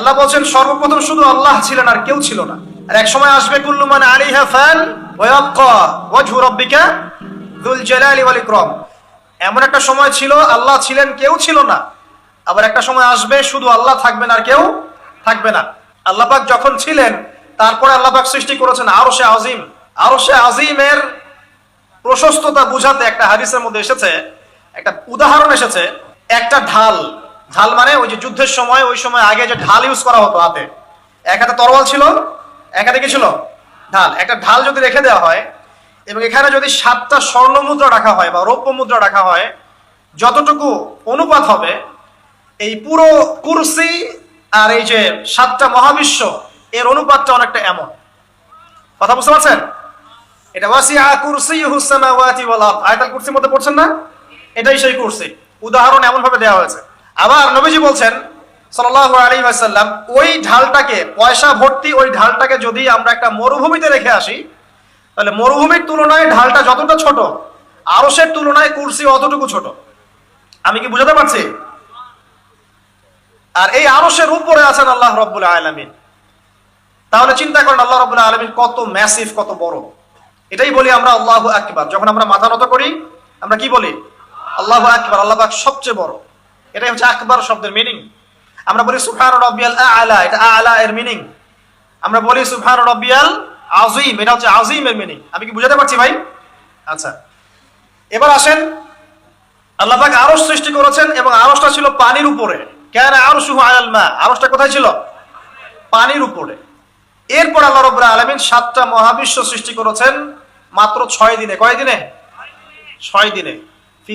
আল্লাহ বলছেন, সর্বপ্রথম শুধু আল্লাহ ছিলেন আর কেউ ছিল না। আর এক সময় আসবে, কুল্লু মানে আলিহা ফান ওয়াজহু রাব্বিকা যুল জালালি ওয়াল ইকরাম। এমন একটা সময় ছিল, আল্লাহ ছিলেন, কেউ ছিল না। আবার একটা সময় আসবে, শুধু আল্লাহ থাকবেন আর কেউ থাকবে না। আল্লাহ পাক যখন ছিলেন, তারপরে আল্লাহ পাক সৃষ্টি করেছেন আরও সে আজিম। আরও সে আজিমের প্রশস্ততা বুঝাতে একটা হাদিসের মধ্যে এসেছে, একটা উদাহরণ এসেছে, একটা ঢাল। ঢাল মানে ওই যে যুদ্ধের সময়, ওই সময় আগে যে ঢাল ইউজ করা হতো হাতে। এক হাতে তরোয়াল ছিল, এক হাতে কি ছিল? ঢাল। একটা ঢাল যদি রেখে দেওয়া হয়, এবং এখানে যদি সাতটা স্বর্ণ মুদ্রা রাখা হয় বা রৌপ্য মুদ্রা রাখা হয়, যতটুকু অনুপাত হবে, এই পুরো কুরসি আর এই যে সাতটা মহাবিশ্ব, এর অনুপাতটা অনেকটা এমন। কথা বুঝতে পারছেন? এটা সামাওয়াতি ওয়াল আরদ। আয়াতুল কুরসির মধ্যে পড়ছেন না? এটাই সেই কুরসি। উদাহরণ এমন ভাবে দেওয়া হয়েছে। আবার নবীজি বলছেন, সাল্লাল্লাহু আলাইহি ওয়াসাল্লাম, ওই ঢালটাকে, পয়সা ভর্তি ওই ঢালটাকে যদি আমরা একটা মরুভূমিতে রেখে আসি, তাহলে মরুভূমির তুলনায় ঢালটা যতটা ছোট, আরশের তুলনায় কুরসি অতটুকু ছোট। আমি কি বুঝাতে পারছি? আর এই আরশের উপরে আছেন আল্লাহ রব্বুল আলামিন। তাহলে চিন্তা করেন আল্লাহ রব্বুল আলামিন কত ম্যাসিভ কত বড়। এটাই বলি আমরা আল্লাহু আকবার। যখন আমরা মাথা নত করি, আমরা কি বলি? আল্লাহু আকবার, আল্লাহ সবচেয়ে বড়। এটাই হচ্ছে আকবার শব্দের মিনিং আমরা বলি সুবহান রাব্বিয়াল আ'লা, এটা আ'লা এর মিনিং আমরা বলি সুবহান রাব্বিয়াল আযীম, এটা হচ্ছে আযীম এর মিনিং আমি কি বুঝাতে পারছি ভাই? আচ্ছা। এবার আসেন, আল্লাহ পাক আরশ সৃষ্টি করেছেন এবং আরশটা ছিল পানির উপরে। কেন আরশুহু আলাল মা। আরশটা কোথায় ছিল? পানির উপরে। এরপর আল্লাহ রব্বুল আলামিন সাতটা মহাবিশ্ব সৃষ্টি করেছেন মাত্র ছয় দিনে। কয় দিনে? ছয় দিনে। ফি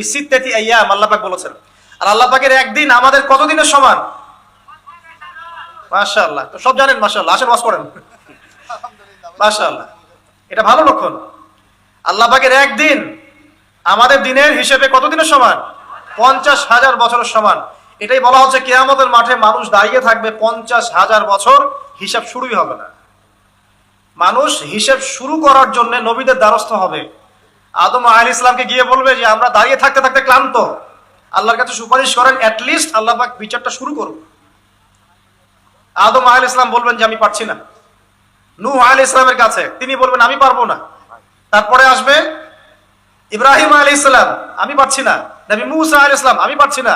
আল্লাহ পাক বলেছেন। আর আল্লাহ পাকের একদিন আমাদের কত দিনের সমান? মাশাআল্লাহ। তো সব জানেন মাশাআল্লাহ। আসেন ওয়াজ করেন। মাশাআল্লাহ। এটা ভালো লক্ষণ। আল্লাহ পাকের একদিন আমাদের দিনের হিসেবে কত দিনের সমান? পঞ্চাশ হাজার বছরের সমান। এটাই বলা হচ্ছে কেয়ামতের মাঠে মানুষ দাঁড়িয়ে থাকবে পঞ্চাশ হাজার বছর হিসাব শুরুই হবে না। মানুষ হিসেব শুরু করার জন্য নবীদের দ্বারস্থ হবে। আদম আল ইসলামকে গিয়ে বলবে যে আমরা দাঁড়িয়ে থাকতে থাকতে ক্লান্ত। আল্লাহর কাছে সুপারিশ করেন অ্যাটলিস্ট আল্লাহ বিচারটা শুরু করুন আদম আল ইসলাম বলবেন যে, আমি পারছি না। নূহ আল ইসলামের কাছে তিনি বলবেন, আমি পারব না। তারপরে আসবে ইব্রাহিম আলী ইসলাম আমি পারছি না। নবী মুসা আলী ইসলাম আমি পারছি না।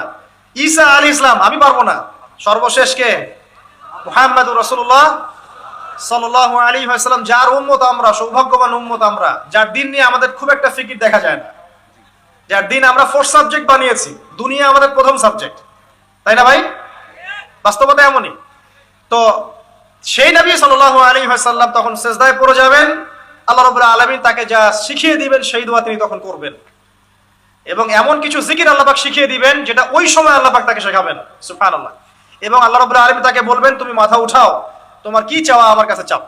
ঈসা আলী ইসলাম আমি পারব না। সর্বশেষ কে? মুহাম্মদ রসুল্লাহ সাল্লাহ আলী সাল্লাম যার উম্মত আমরা, সৌভাগ্যবান উম্মত আমরা, যার দিন নিয়ে আমাদের খুব একটা ফিকির দেখা যায় না। যার দিন আমরা ফোর্থ সাবজেক্ট বানিয়েছি। দুনিয়া আমাদের প্রথম সাবজেক্ট তাই না ভাই? বাস্তবতা এমনই। তো সেই নবী সাল্লাহ আলী সাল্লাম তখন সেজদায় পড়ে যাবেন। আল্লাহ রবুল্লাহ আলমিন তাকে যা শিখিয়ে দিবেন, সেই দোয়া তিনি তখন করবেন। এবং এমন কিছু জিকির আল্লাপাক শিখিয়ে দিবেন, যেটা ওই সময় আল্লাপাক তাকে শেখাবেন। সুফান আল্লাহ এবং আল্লাহ রবুল্লাহ আলমী তাকে বলবেন, তুমি মাথা উঠাও। তোমার কি চাওয়া আমার কাছে চাও।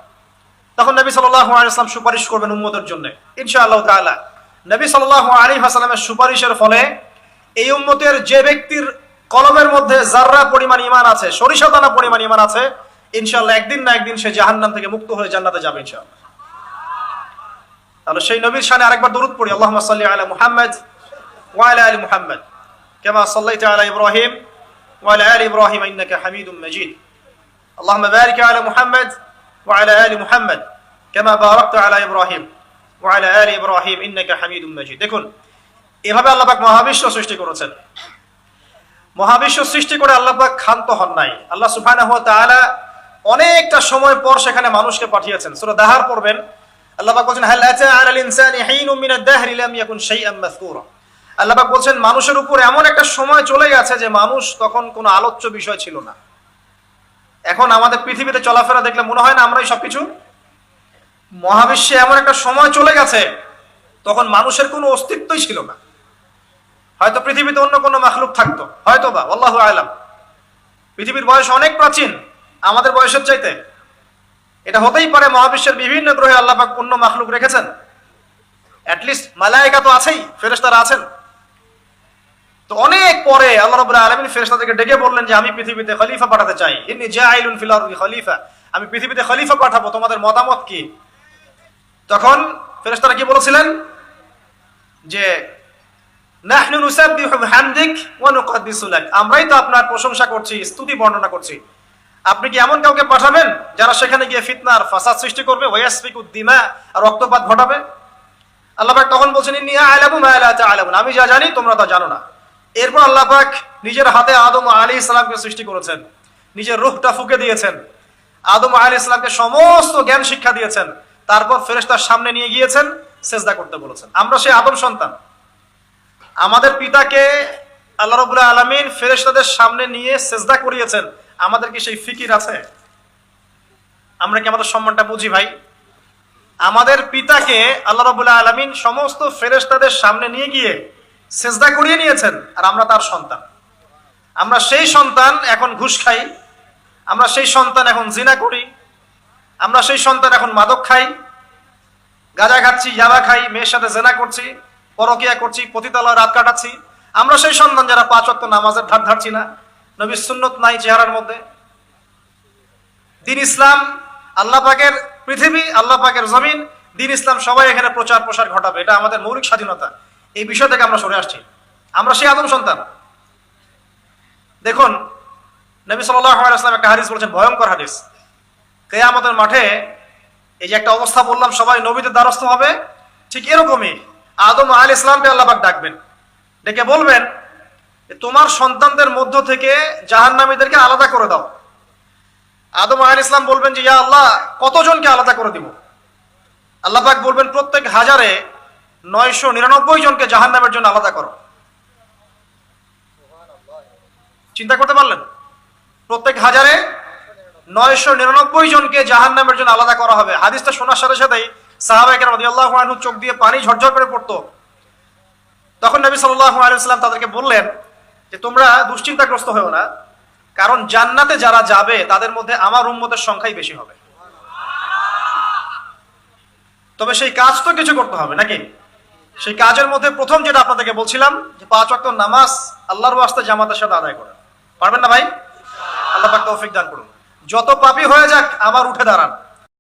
তখন নবী সাল্লাম সুপারিশ করবেন উম্মতের জন্য। ইনশা আল্লাহ তাআলা। নবী সাল আলী হাসালামের সুপারিশের ফলে এই উম্মতের যে ব্যক্তির কলমের মধ্যে জাররা পরিমাণ ইমান আছে, সরিষা দানা পরিমাণ ইমান আছে ইনশাল্লাহ একদিন না একদিন সে জাহান্নাম থেকে মুক্ত হয়ে জান্নাতে যাবে ইনশাআল্লাহ। তাহলে সেই নবীর সানে আরেকবার দরুদ পড়ি আল্লাহ সাল্লি আলা মুহাম্মদ ওয়ালা আলী মুহাম্মদ কেমা সাল্লাই আলা ইব্রাহিম ওয়ালা আলী ইব্রাহিম, ইন্নাকা হামিদুম মাজিদ আল্লাহ বারিক আলা মুহাম্মদ ওয়ালা আলী মুহাম্মদ কেমা বারাকত আলা ইব্রাহিম। দেখুন, এভাবে আল্লাপাক মহাবিশ্ব সৃষ্টি করেছেন। মহাবিশ্ব সৃষ্টি করে আল্লাপাক ক্ষান্ত হন নাই। আল্লাহ সুফানা হুয়া তাআলা অনেকটা সময় পর সেখানে মানুষকে পাঠিয়েছেন। সূরা দাহার করবেন আল্লাপাক বলছেন, হাল আতা আলাল ইনসানি হিনুম মিনাদ দাহরি লাম ইয়াকুন বলছেন, মানুষের উপর এমন একটা সময় চলে গেছে যে মানুষ তখন কোনো আলোচ্য বিষয় ছিল না। এখন আমাদের পৃথিবীতে চলাফেরা দেখলে মনে হয় না আমরাই সবকিছু মহাবিশ্বে এমন একটা সময় চলে গেছে, তখন মানুষের কোনো অস্তিত্বই ছিল না। হয়তো পৃথিবীতে অন্য কোনো মাখলুক থাকতো হয়তো বা আল্লাহ আলাম। পৃথিবীর বয়স অনেক প্রাচীন, আমাদের বয়সের চাইতে। এটা হতেই পারে মহাবিশ্বের বিভিন্ন গ্রহে আল্লাপাক অন্য মাখলুক রেখেছেন। অ্যাটলিস্ট মালায়িকা তো আছেই, ফেরেশতারা আছেন। তো অনেক পরে আল্লাহ রাব্বুল আলামিন ফেরেশতাদেরকে ডেকে বললেন যে, আমি পৃথিবীতে খলিফা পাঠাতে চাই। ইন্নী জাইলুন ফিল খলিফা। আমি পৃথিবীতে খলিফা পাঠাবো, তোমাদের মতামত কি? তখন ফেরেশতারা কি বলেছিলেন? যে, নাহনু নুসাব্বিহু বিহামদিক ওয়া নুকদ্দিসু লাক। আমরাই তো আপনার প্রশংসা করছি, স্তুতি বর্ণনা করছি। আপনি কি এমন কাউকে পাঠাবেন যারা সেখানে গিয়ে ফিতনার ফাসাদ সৃষ্টি করবে? ওয়াসফিক উদ্দিমা রক্তপাত ঘটাবে? আল্লাহ পাক তখন বলছেন, ইন্নী আ'লামু মা আমি যা জানি, তোমরা তা জানো না। এরপর আল্লাহ নিজের হাতে আদম আলী ইসলামকে সৃষ্টি করেছেন। নিজের রূহটা ফুকে দিয়েছেন। আদম আলী ইসলামকে সমস্ত জ্ঞান শিক্ষা দিয়েছেন। তারপর ফেরেস্তার সামনে নিয়ে গিয়েছেন, সেজদা করতে বলেছেন। আমরা সেই আদম সন্তান। আমাদের পিতাকে আল্লাহ রবুল্লাহ আলমিন ফেরেশতাদের সামনে নিয়ে সেজদা করিয়েছেন। আমাদের কি সেই ফিকির আছে? আমরা কি আমাদের সম্মানটা বুঝি ভাই? আমাদের পিতাকে আল্লাহ রবুল্লাহ আলমিন সমস্ত ফেরেশতাদের সামনে নিয়ে গিয়ে সেজদা করিয়ে নিয়েছেন, আর আমরা তার সন্তান। আমরা সেই সন্তান এখন ঘুষ খাই, আমরা সেই সন্তান এখন জিনা করি, আমরা সেই সন্তান এখন মাদক খাই গাঁজা খাচ্ছি, ইয়াবা খাই, মেয়ের সাথে জেনা করছি, পরকিয়া করছি, পতিতালয় রাত কাটাচ্ছি। আমরা সেই সন্তান যারা পাঁচ অক্ট নামাজের ধার ধারছি না। নবী সুন্নত নাই চেহারার মধ্যে। দিন ইসলাম, আল্লাহ পাকের পৃথিবী, আল্লাহ পাকের জমিন। দিন ইসলাম সবাই এখানে প্রচার প্রসার ঘটাবে। এটা আমাদের মৌলিক স্বাধীনতা। এই বিষয় থেকে আমরা সরে আসছি। আমরা সেই আদম সন্তান। দেখুন, নবী সাল্লাম একটা হাদিস বলেছেন, ভয়ঙ্কর হাদিস। কেয়ামতের মাঠে এই যে একটা অবস্থা বললাম, সবাই নবীদের দ্বারস্থ হবে, ঠিক এরকমই। আদম আল ইসলামকে আল্লাহবাক ডাকবেন। ডেকে বলবেন তোমার সন্তানদের মধ্য থেকে জাহান্নামীদেরকে আলাদা করে দাও। আদম আল ইসলাম বলবেন যে, ইয়া আল্লাহ, কতজনকে আলাদা করে দিব? আল্লাহ পাক বলবেন, প্রত্যেক হাজারে নয়শো নিরানব্বই জনকে জাহান্নামের জন্য আলাদা করো। চিন্তা করতে পারলেন? প্রত্যেক হাজারে নয়শো নিরানব্বই জনকে জাহান নামের জন্য আলাদা করা হবে। হাদিসটা শোনার সাথে সাথেই সাহাবাহিকের আল্লাহ চোখ দিয়ে পানি ঝরঝর করে পড়তো। তখন নবী সাল্লাহ আলাইসাল্লাম তাদেরকে বললেন যে, তোমরা দুশ্চিন্তাগ্রস্ত হয়েও না, কারণ জান্নাতে যারা যাবে, তাদের মধ্যে আমার সংখ্যাই বেশি হবে। তবে সেই কাজ তো কিছু করতে হবে নাকি? সেই কাজের মধ্যে প্রথম যেটা আপনাদেরকে বলছিলাম, যে পাঁচ ওয়াক্ত নামাজ আল্লাহর ওয়াস্তে জামাতের সাথে আদায় করেন পারবেন না ভাই? আল্লাহ পাক তৌফিক দান করুন। যত পাপি হয়ে যাক আবার উঠে দাঁড়ান।